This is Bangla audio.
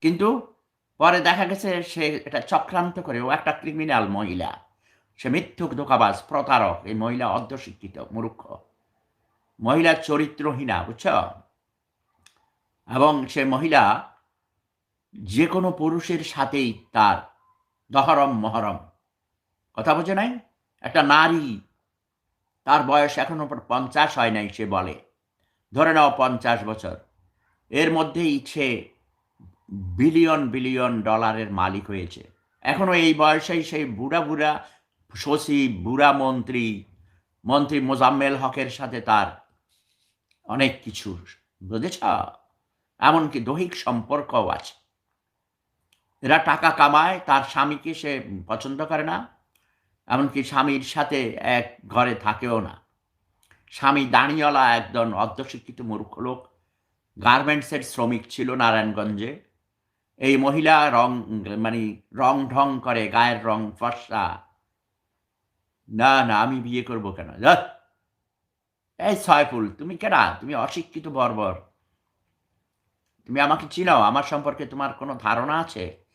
কিন্তু পরে দেখা গেছে সে এটা চক্রান্ত করে ও একটা ক্রিমিনাল মহিলা। সে মিথ্যুক ধোকাবাজ, প্রতারক, এই মহিলা অর্ধশিক্ষিত, মূর্খ। মহিলা চরিত্রহীনা, বুঝছ? এবং সে মহিলা যে কোনো পুরুষের সাথেই তার দহরম, মহরম। কথা বোঝে নাই? একটা নারী, তার বয়স এখনও পঞ্চাশ হয় নাই, সে বলে। ধরে নাও পঞ্চাশ বছর। এর মধ্যেই সে বিলিয়ন বিলিয়ন ডলারের মালিক হয়েছে। এখনও এই বয়সেই সেই বুড়া বুড়া সচিব বুড়া মন্ত্রী মন্ত্রী মোজাম্মেল হকের সাথে তার অনেক কিছু, বুঝেছ? এমনকি দৈহিক সম্পর্কও আছে। এরা টাকা কামায়, তার স্বামীকে সে পছন্দ করে না, এমনকি স্বামীর সাথে এক ঘরে থাকেও না। স্বামী দাঁড়িয়েওয়ালা একজন অর্ধশিক্ষিত মূর্খ লোক, গার্মেন্টসের শ্রমিক ছিল নারায়ণগঞ্জে। এই মহিলা রং মানে রং ঢং করে, গায়ের রং ফর্সা। না না, আমি বিয়ে করব কেন! এই সয়ফুল, তুমি কেনা তুমি অশিক্ষিত বর্বর। তুমি আমাকে চিনাও, আমার সম্পর্কে তোমার কোনো ধারণা আছে?